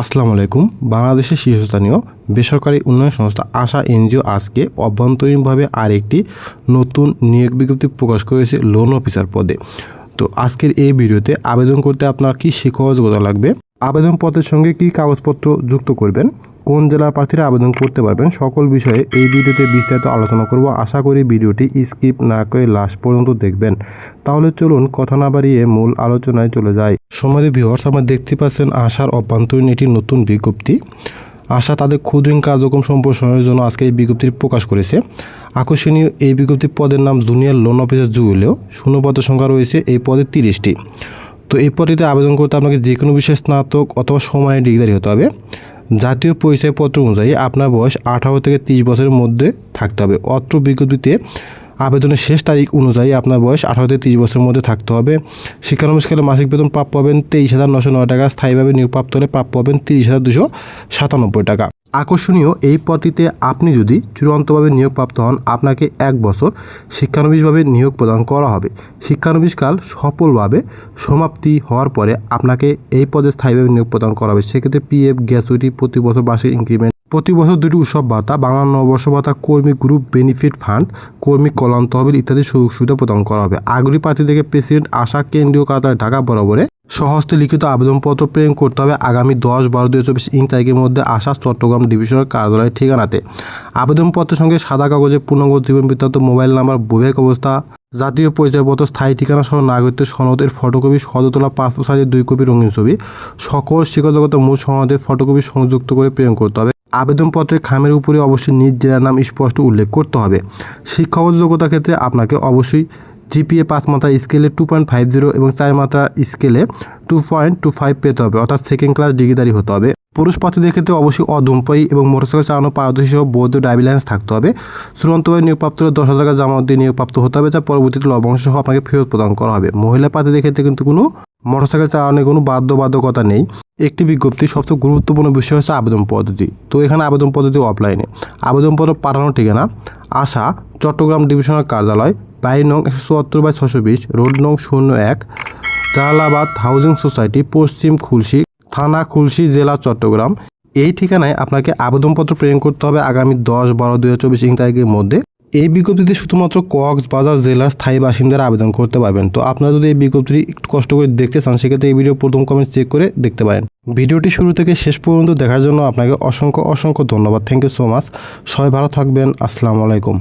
আসসালামু আলাইকুম। বাংলাদেশের শীর্ষস্থানীয় বেসরকারি উন্নয়ন সংস্থা আশা এনজিও আজকে অভ্যন্তরীণভাবে আরেকটি নতুন নিয়োগ বিজ্ঞপ্তি প্রকাশ করেছে লোন অফিসার পদে। তো আজকের এই ভিডিওতে আবেদন করতে আপনার কী শিক্ষক যোগ্যতা লাগবে? আবেদন পত্রের সঙ্গে কী কাগজপত্র যুক্ত করবেন? কোন জেলার প্রার্থীরা আবেদন করতে পারবেন? সকল বিষয়ে এই ভিডিওতে বিস্তারিত আলোচনা করব। আশা করি ভিডিওটি স্কিপ না করে লাস্ট পর্যন্ত দেখবেন। তাহলে চলুন কথা না বাড়িয়ে মূল আলোচনায় চলে যাই। সময় ভিউয়ার্স, আপনারা দেখতে পাচ্ছেন আশার অভ্যন্তরীণ এটি নতুন বিজ্ঞপ্তি। আশা তাদের ক্ষুদ্রঋণ কার্যক্রম সম্প্রসারণের জন্য আজকে এই বিজ্ঞপ্তি প্রকাশ করেছে। আকর্ষণীয় এই বিজ্ঞপ্তির পদের নাম জুনিয়র লোন অফিসার জুয়েলেও শূন্যপদের সংখ্যা রয়েছে এই পদে তিরিশটি। তো এই পদটিতে আবেদন করতে আপনাকে যে কোনো বিষয়ে স্নাতক অথবা সমানের ডিগ্রি হতে হবে। জাতীয় পরিচয়পত্র অনুযায়ী আপনার বয়স আঠারো থেকে তিরিশ বছরের মধ্যে থাকতে হবে। অত্র বিজ্ঞপ্তিতে আবেদনের শেষ তারিখ অনুযায়ী আপনার বয়স আঠারো থেকে তিরিশ বছরের মধ্যে থাকতে হবে। শিক্ষানবিষ্কালে মাসিক বেতন প্রাপ্য হবেন তেইশ হাজার নশো নয় টাকা, স্থায়ীভাবে নিয়োগপ্রাপ্ত হলে প্রাপ্য হবেন তিরিশ হাজার দুশো সাতানব্বই টাকা। আকর্ষণীয় এই পদটিতে আপনি যদি চূড়ান্তভাবে নিয়োগপ্রাপ্ত হন, আপনাকে এক বছর শিক্ষানবিশভাবে নিয়োগ প্রদান করা হবে। শিক্ষানবিশকাল সফলভাবে সমাপ্তি হওয়ার পরে আপনাকে এই পদে স্থায়ীভাবে নিয়োগ প্রদান করা হবে। সেক্ষেত্রে পিএফ গ্যাচুইটি প্রতি বছর বার্ষিক ইনক্রিমেন্ট প্রতি বছর দুটি উৎসব ভাতা বাংলা নববর্ষ ভাতা কর্মী গ্রুপ বেনিফিট ফান্ড, কর্মী কল্যাণ তহবিল ইত্যাদি সুযোগ সুবিধা প্রদান করা হবে। আগ্রহী প্রার্থীদেরকে প্রেসিডেন্ট আশা কেন্দ্রীয় কাতার ঢাকা বরাবরে সহস্তে লিখিত আবেদনপত্র প্রেরণ করতে হবে আগামী দশ, বারো, দুই চব্বিশ ইং তারিখের মধ্যে আশা চট্টগ্রাম ডিভিশনের কার্যালয়ের ঠিকানাতে। আবেদনপত্রের সঙ্গে সাদা কাগজে পূর্ণাঙ্গ জীবন বৃত্তান্ত, মোবাইল নাম্বার, বৈবাহিক অবস্থা, জাতীয় পরিচয়পত্র, স্থায়ী ঠিকানা সহ নাগরিকত্বের সনদের ফটোকপি সদতলা পাসপোর্ট সাইজের দুই কপি রঙিন ছবি, সকল শিক্ষাগত মূল সনদের ফটোকপি সংযুক্ত করে প্রেরণ করতে হবে। আবেদনপত্রের খামের উপরে অবশ্যই নিজ জেলার নাম স্পষ্ট উল্লেখ করতে হবে। শিক্ষাগত যোগ্যতা ক্ষেত্রে আপনাকে অবশ্যই জিপিএ পাঁচ মাত্রা স্কেলে টু পয়েন্ট ফাইভ জিরো এবং চার মাত্রা স্কেলে টু পয়েন্ট টু ফাইভ পেতে হবে, অর্থাৎ সেকেন্ড ক্লাস ডিগ্রিদারি হতে হবে। পুরুষ প্রার্থীদের ক্ষেত্রে অবশ্যই অধূমপায়ী এবং মোটরসাইকেল চালানো পারদর্শী সহ বৈধ ড্রাইভিং লাইসেন্স থাকতে হবে। চূড়ান্তভাবে নিয়োগপ্রাপ্ত হলে দশ হাজার টাকা জামানত দিয়ে নিয়োগপ্রাপ্ত হতে হবে। যা পরবর্তীতে লভ্যাংশ সহ আপনাকে ফেরত প্রদান করা হবে। মহিলা প্রার্থীদের ক্ষেত্রে কিন্তু কোনো মোটরসাইকেল চালানোর কোনো বাধ্যবাধকতা নেই। একটি বিজ্ঞপ্তি, সবচেয়ে গুরুত্বপূর্ণ বিষয় হচ্ছে আবেদন পদ্ধতি। তো এখানে আবেদন পদ্ধতি অফলাইনে আবেদনপত্র পাঠানোর ঠিকানা, আশা, চট্টগ্রাম ডিভিশনাল কার্যালয় বাই নং একশো চুয়াত্তর বাই ছশো বিশ, রোড নং শূন্য এক, জালালাবাদ হাউজিং সোসাইটি, পশ্চিম খুলশি। থানা খুলশি জেলা চট্টগ্রাম। এই ঠিকানায় আপনাকে আবেদনপত্র প্রেরণ করতে হবে আগামী দশ বারো দুই হাজার চব্বিশ তারিখের মধ্যে। এই বিজ্ঞপ্তিতে শুধুমাত্র কক্সবাজার জেলার স্থায়ী বাসিন্দারা আবেদন করতে পারবেন। তো আপনারা যদি এই বিজ্ঞপ্তিটি একটু কষ্ট করে দেখতে চান, সেক্ষেত্রে এই ভিডিও প্রথম কমেন্ট চেক করে দেখতে পারেন। ভিডিওটি শুরু থেকে শেষ পর্যন্ত দেখার জন্য আপনাকে অসংখ্য অসংখ্য ধন্যবাদ। থ্যাংক ইউ সো মাচ সবাই ভালো থাকবেন। আসসালামু আলাইকুম।